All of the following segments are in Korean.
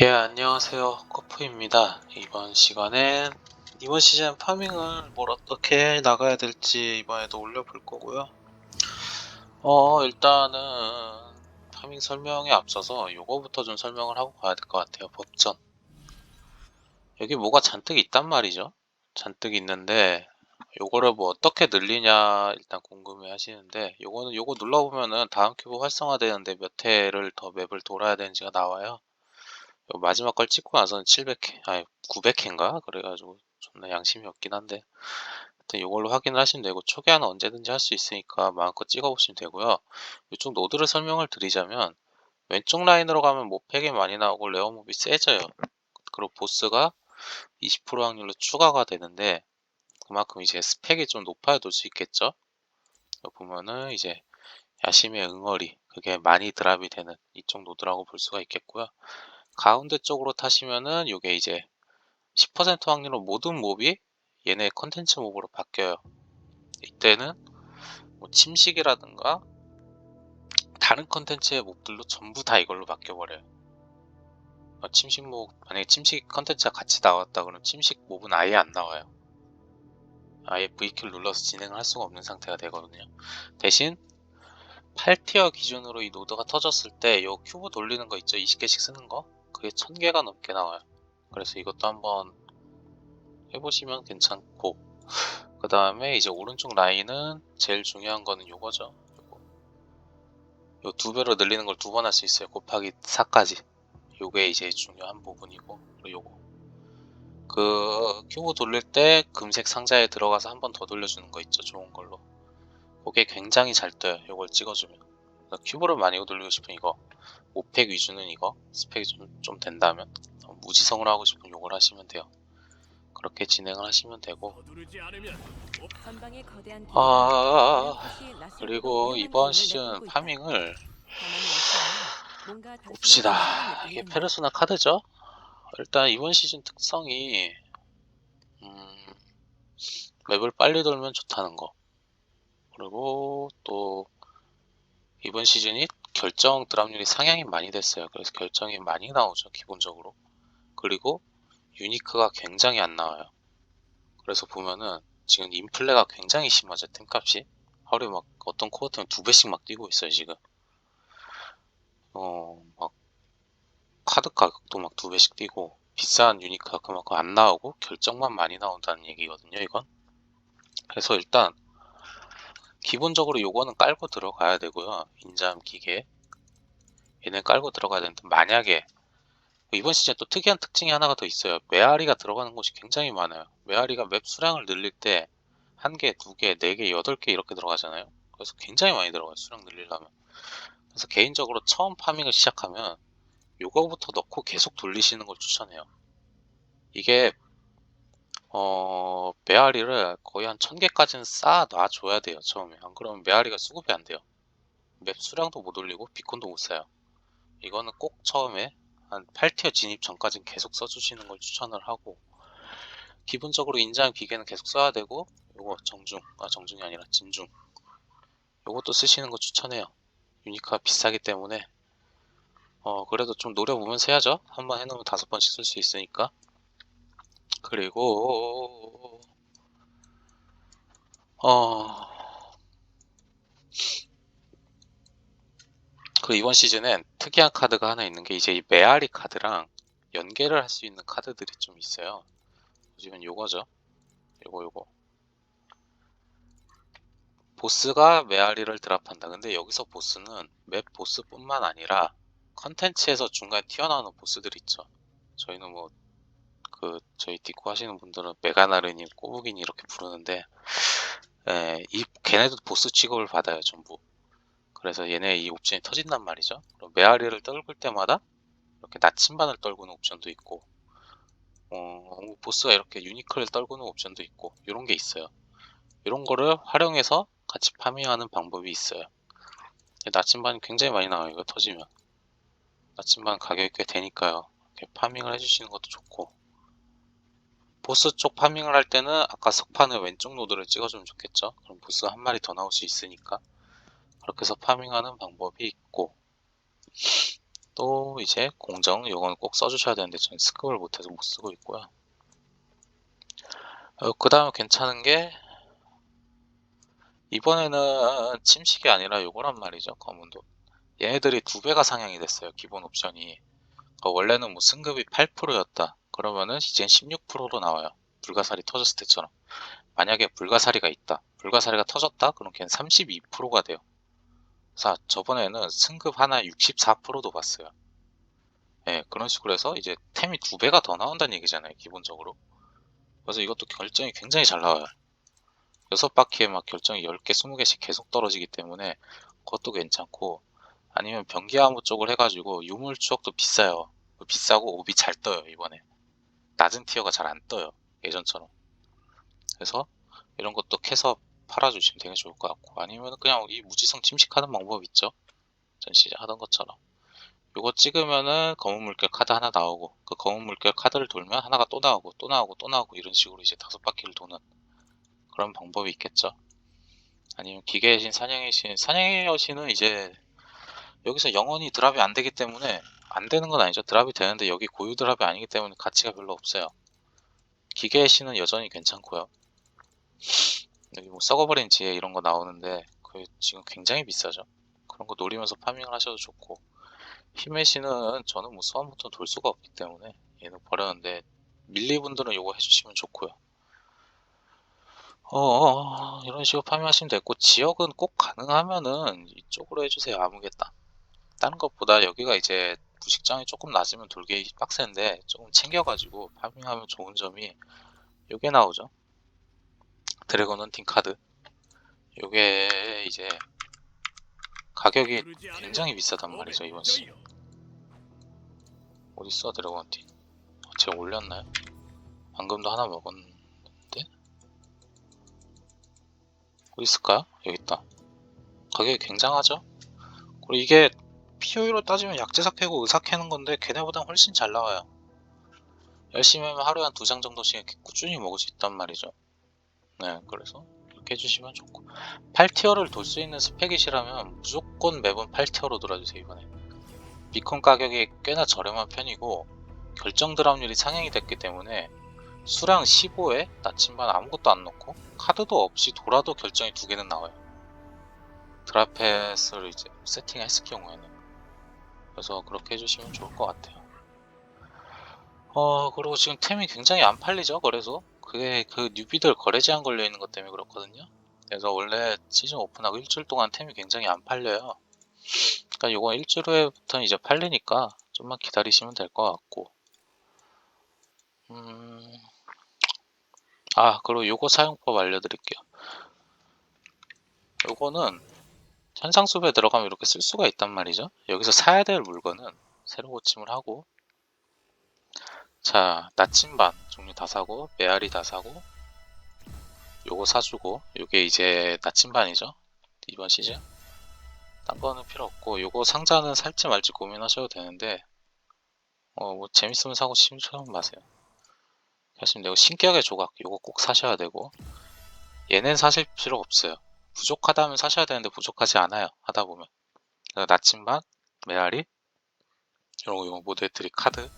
예, 안녕하세요. 코프입니다. 이번 시간엔 이번 시즌 파밍을 뭘 어떻게 나가야 될지 이번에도 올려볼 거고요. 어, 일단은 파밍 설명에 앞서서 요거부터 좀 설명을 하고 가야 될 것 같아요. 법전. 여기 뭐가 잔뜩 있단 말이죠. 잔뜩 있는데 요거를 뭐 어떻게 늘리냐 일단 궁금해 하시는데 요거는 요거 눌러보면은 다음 큐브 활성화되는데 몇 회를 더 맵을 돌아야 되는지가 나와요. 요 마지막 걸 찍고 나서는 700회, 아니 900회인가? 그래가지고 존나 양심이 없긴 한데 하여튼 이걸로 확인을 하시면 되고 초기화는 언제든지 할 수 있으니까 마음껏 찍어보시면 되고요. 이쪽 노드를 설명을 드리자면 왼쪽 라인으로 가면 모팩이 많이 나오고 레어몹이 세져요. 그리고 보스가 20% 확률로 추가가 되는데 그만큼 이제 스펙이 좀 높아야 수 있겠죠. 보면은 이제 야심의 응어리 그게 많이 드랍이 되는 이쪽 노드라고 볼 수가 있겠고요. 가운데 쪽으로 타시면은 요게 이제 10% 확률로 모든 몹이 얘네 컨텐츠 몹으로 바뀌어요. 이때는 뭐 침식이라든가 다른 컨텐츠의 몹들도 전부 다 이걸로 바뀌어버려요. 어, 침식 몹, 만약에 침식 컨텐츠가 같이 나왔다 그러면 침식 몹은 아예 안 나와요. 아예 V키를 눌러서 진행을 할 수가 없는 상태가 되거든요. 대신 8티어 기준으로 이 노드가 터졌을 때요 큐브 돌리는 거 있죠? 20개씩 쓰는 거? 그게 1000개가 넘게 나와요. 그래서 이것도 한번 해보시면 괜찮고 그 다음에 이제 오른쪽 라인은 제일 중요한 거는 요거죠. 요거. 요 두 배로 늘리는 걸 두 번 할 수 있어요. 곱하기 4까지. 요게 이제 중요한 부분이고 요거 그 큐브 돌릴 때 금색 상자에 들어가서 한 번 더 돌려주는 거 있죠. 좋은 걸로. 그게 굉장히 잘 떠요. 요걸 찍어주면. 큐브를 많이 돌리고 싶은 이거. 5팩 위주는 이거. 스펙이 좀, 좀 된다면. 어, 무지성으로 하고 싶은 요걸 하시면 돼요. 그렇게 진행을 하시면 되고. 아, 비행기가 낯선 그리고 이번 시즌. 파밍을 봅시다. 이게. 페르소나 카드죠? 일단 이번 시즌 특성이 음, 맵을 빨리 돌면 좋다는 거. 그리고 또 이번 시즌이 결정 드랍률이 상향이 많이 됐어요. 그래서 결정이 많이 나오죠, 기본적으로. 그리고 유니크가 굉장히 안 나와요. 그래서 보면은 지금 인플레가 굉장히 심하죠, 템값이. 하루에 막 어떤 코어트는 두 배씩 막 뛰고 있어요, 지금. 어, 막 카드 가격도 막 두 배씩 뛰고 비싼 유니크가 그만큼 안 나오고 결정만 많이 나온다는 얘기거든요, 이건. 그래서 일단 기본적으로 요거는 깔고 들어가야 되고요. 인잠 기계. 얘는 깔고 들어가야 되는데 만약에 이번 시즌 또 특이한 특징이 하나가 더 있어요. 메아리가 들어가는 곳이 굉장히 많아요. 메아리가 맵 수량을 늘릴 때 한 개, 두 개, 네 개, 여덟 개 이렇게 들어가잖아요. 그래서 굉장히 많이 들어가요. 수량 늘리려면. 그래서 개인적으로 처음 파밍을 시작하면 요거부터 넣고 계속 돌리시는 걸 추천해요. 이게 어, 메아리를 거의 한 1000개까지는 쌓아 놔 줘야 돼요, 처음에. 안 그러면 메아리가 수급이 안 돼요. 맵 수량도 못 올리고 비콘도 못 사요. 이거는 꼭 처음에 한 8티어 진입 전까지는 계속 써주시는 걸 추천을 하고 기본적으로 인장 기계는 계속 써야 되고 요거 정중, 아 정중이 아니라 진중 요것도 쓰시는 거 추천해요. 유니크가 비싸기 때문에 어 그래도 좀 노려보면서 해야죠. 한 번 해놓으면 다섯 번씩 쓸 수 있으니까 그리고 어. 그 이번 시즌엔 특이한 카드가 하나 있는 게 이제 이 메아리 카드랑 연계를 할 수 있는 카드들이 좀 있어요. 보시면 요거죠. 요거 요거. 보스가 메아리를 드랍한다. 근데 여기서 보스는 맵 보스뿐만 아니라 컨텐츠에서 중간에 튀어나오는 보스들 있죠. 저희는 뭐 그 저희 디코 하시는 분들은 메가나르님, 꼬부기니 이렇게 부르는데 에, 이 걔네도 보스 취급을 받아요 전부. 그래서 얘네 이 옵션이 터진단 말이죠. 그럼 메아리를 떨굴 때마다 이렇게 나침반을 떨구는 옵션도 있고, 어, 보스가 이렇게 유니크를 떨구는 옵션도 있고, 이런 게 있어요. 이런 거를 활용해서 같이 파밍하는 방법이 있어요. 나침반이 굉장히 많이 나와요. 이거 터지면. 나침반 가격이 꽤 되니까요. 이렇게 파밍을 해주시는 것도 좋고, 보스 쪽 파밍을 할 때는 아까 석판의 왼쪽 노드를 찍어주면 좋겠죠. 그럼 보스 한 마리 더 나올 수 있으니까. 그렇게 해서 파밍하는 방법이 있고 또 이제 공정 요건 꼭 써주셔야 되는데 저는 스급을 못해서 못 쓰고 있고요. 어, 그 다음에 괜찮은 게 이번에는 침식이 아니라 요거란 말이죠 검은도 얘네들이 두 배가 상향이 됐어요 기본 옵션이 어, 원래는 뭐 승급이 8%였다 그러면은 이젠 16%로 나와요. 불가사리 터졌을 때처럼. 만약에 불가사리가 있다. 불가사리가 터졌다? 그럼 걔는 32%가 돼요. 자 저번에는 승급 하나에 64%도 봤어요. 예 그런 식으로 해서 이제 템이 두 배가 더 나온다는 얘기잖아요 기본적으로. 그래서 이것도 결정이 굉장히 잘 나와요. 여섯 바퀴에 막 결정이 10개, 20개씩 계속 떨어지기 때문에 그것도 괜찮고 아니면 변기암호 쪽을 해가지고 유물 추억도 비싸요. 비싸고 옵이 잘 떠요 이번에. 낮은 티어가 잘 안 떠요 예전처럼. 그래서 이런 것도 캐서 팔아주시면 되게 좋을 것 같고 아니면 그냥 이 무지성 침식하는 방법 있죠. 전 시즌 하던 것처럼. 요거 찍으면은 검은 물결 카드 하나 나오고 그 검은 물결 카드를 돌면 하나가 또 나오고 또 나오고 또 나오고 이런 식으로 이제 다섯 바퀴를 도는 그런 방법이 있겠죠. 아니면 기계의 신, 사냥의 신, 사냥의 여신은 이제 여기서 영원히 드랍이 안 되기 때문에 안 되는 건 아니죠. 드랍이 되는데 여기 고유 드랍이 아니기 때문에 가치가 별로 없어요. 기계의 신은 여전히 괜찮고요. 여기 뭐 썩어버린 지혜 이런 거 나오는데 그게 지금 굉장히 비싸죠. 그런 거 노리면서 파밍을 하셔도 좋고 힘의 신은 저는 뭐 수화부터 돌 수가 없기 때문에 얘는 버렸는데 밀리 분들은 요거 해주시면 좋고요. 어, 이런 식으로 파밍하시면 됐고 지역은 꼭 가능하면은 이쪽으로 해주세요 아무겠다 다른 것보다 여기가 이제 부식장이 조금 낮으면 돌기 빡센데 조금 챙겨가지고 파밍하면 좋은 점이 요게 나오죠 드래곤 헌팅 카드 요게 이제 가격이 굉장히 비싸단 말이죠 이번 시 어딨어 드래곤 헌팅 어, 제가 올렸나요? 방금도 하나 먹었는데 어디 있을까요? 여기 있다. 가격이 굉장하죠? 그리고 이게 POE로 따지면 약재사 캐고 의사 캐는 건데 걔네보다 훨씬 잘 나와요. 열심히 하면 하루에 한 두 장 정도씩 꾸준히 먹을 수 있단 말이죠. 네, 그래서 이렇게 해주시면 좋고 8티어를 돌 수 있는 스펙이시라면 무조건 매번 8티어로 돌아주세요 이번에. 비콘 가격이 꽤나 저렴한 편이고 결정 드랍률이 상향이 됐기 때문에 수량 15에 나침반 아무것도 안 넣고 카드도 없이 돌아도 결정이 두 개는 나와요. 드라펫을 이제 세팅했을 경우에는 그래서 그렇게 해주시면 좋을 것 같아요. 어 그리고 지금 템이 굉장히 안 팔리죠 거래소 그게 그 뉴비들 거래 제한 걸려 있는 것 때문에 그렇거든요. 그래서 원래 시즌 오픈하고 일주일 동안 템이 굉장히 안 팔려요. 그러니까 요거 일주일 후에부터는 이제 팔리니까 좀만 기다리시면 될 것 같고 음... 아, 그리고 요거 사용법 알려드릴게요. 요거는 현상수에 들어가면 이렇게 쓸 수가 있단 말이죠. 여기서 사야 될 물건은 새로 고침을 하고 자, 나침반 종류 다 사고 메아리 다 사고 요거 사주고 요게 이제 나침반이죠. 이번 시즌 딴 거는 필요 없고 요거 상자는 살지 말지 고민하셔도 되는데 어 뭐 재밌으면 사고 심처럼 마세요. 하시면 되고 신격의 조각 요거 꼭 사셔야 되고 얘는 사실 필요 없어요 부족하다면 사셔야 되는데 부족하지 않아요. 하다 보면. 나침반 메아리 이런 거 이거 모델들이 카드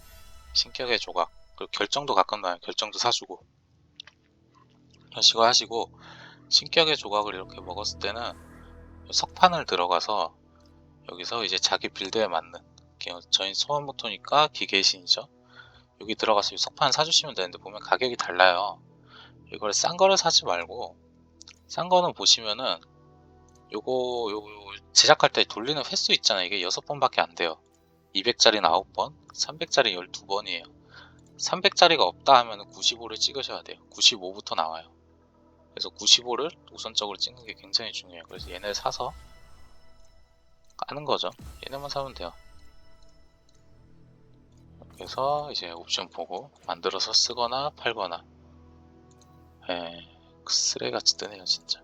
신격의 조각 그리고 결정도 가끔 나요. 결정도 사주고. 이런 식으로 하시고 신격의 조각을 이렇게 먹었을 때는 석판을 들어가서 여기서 이제 자기 빌드에 맞는 저희 소환모토니까 기계의 신이죠. 여기 들어가서 이 석판 사주시면 되는데 보면 가격이 달라요. 이걸 싼 거를 사지 말고 싼 거는 보시면은 요거 요거 제작할 때 돌리는 횟수 있잖아요. 이게 6번밖에 안 돼요. 200짜리는 9번? 300짜리 12번이에요. 300짜리가 없다 하면 95를 찍으셔야 돼요. 95부터 나와요. 그래서 95를 우선적으로 찍는 게 굉장히 중요해요. 그래서 얘네 사서 까는 거죠. 얘네만 사면 돼요. 그래서 이제 옵션 보고 만들어서 쓰거나 팔거나. 에 쓰레같이 뜨네요 진짜.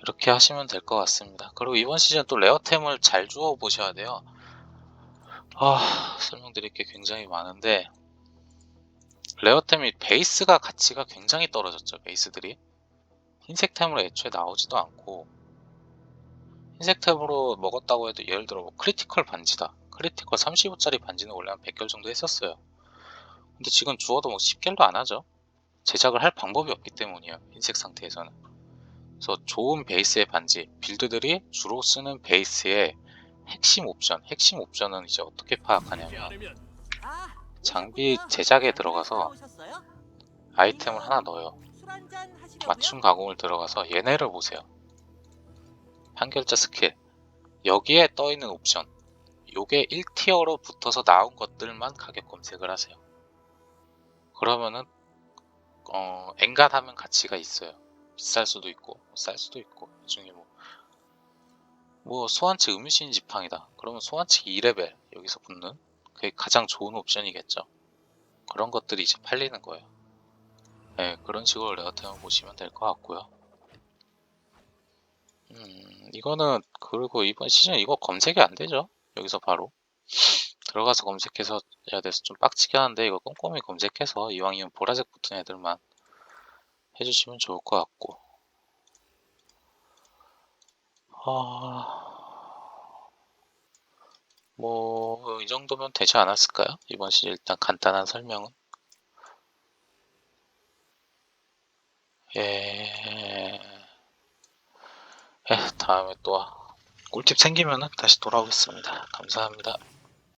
이렇게 하시면 될 것 같습니다. 그리고 이번 시즌 또 레어템을 잘 주워 보셔야 돼요. 아 설명드릴 게 굉장히 많은데 레어템이 베이스가 가치가 굉장히 떨어졌죠 베이스들이. 흰색템으로 애초에 나오지도 않고 흰색템으로 먹었다고 해도 예를 들어 뭐 크리티컬 반지다. 크리티컬 35짜리 반지는 원래 한 100결 정도 했었어요. 근데 지금 주어도 뭐 10결도 안 하죠. 제작을 할 방법이 없기 때문이에요. 흰색 상태에서는. 그래서 좋은 베이스의 반지, 빌드들이 주로 쓰는 베이스의 핵심 옵션, 핵심 옵션은 이제 어떻게 파악하냐면 장비 제작에 들어가서 아이템을 하나 넣어요. 맞춤 가공을 들어가서 얘네를 보세요. 한결자 스킬. 여기에 떠 있는 옵션. 요게 1티어로 붙어서 나온 것들만 가격 검색을 하세요. 그러면은 어, 엔간하면 가치가 있어요. 비쌀 수도 있고 쌀 수도 있고 이 중에 뭐, 뭐 소환치 음유신 지팡이다. 그러면 소환치 2레벨 여기서 붙는 그게 가장 좋은 옵션이겠죠. 그런 것들이 이제 팔리는 거예요. 네, 그런 식으로 레어템을 보시면 될 것 같고요. 음, 이거는 그리고 이번 시즌 이거 검색이 안 되죠. 여기서 바로 들어가서 검색해서 해야 돼서 좀 빡치게 하는데 이거 꼼꼼히 검색해서 이왕이면 보라색 붙은 애들만 해주시면 좋을 것 같고 아... 뭐이 정도면 되지 않았을까요? 이번 시즌 일단 간단한 설명은 예... 예, 다음에 또 꿀팁 생기면은 다시 돌아오겠습니다. 감사합니다.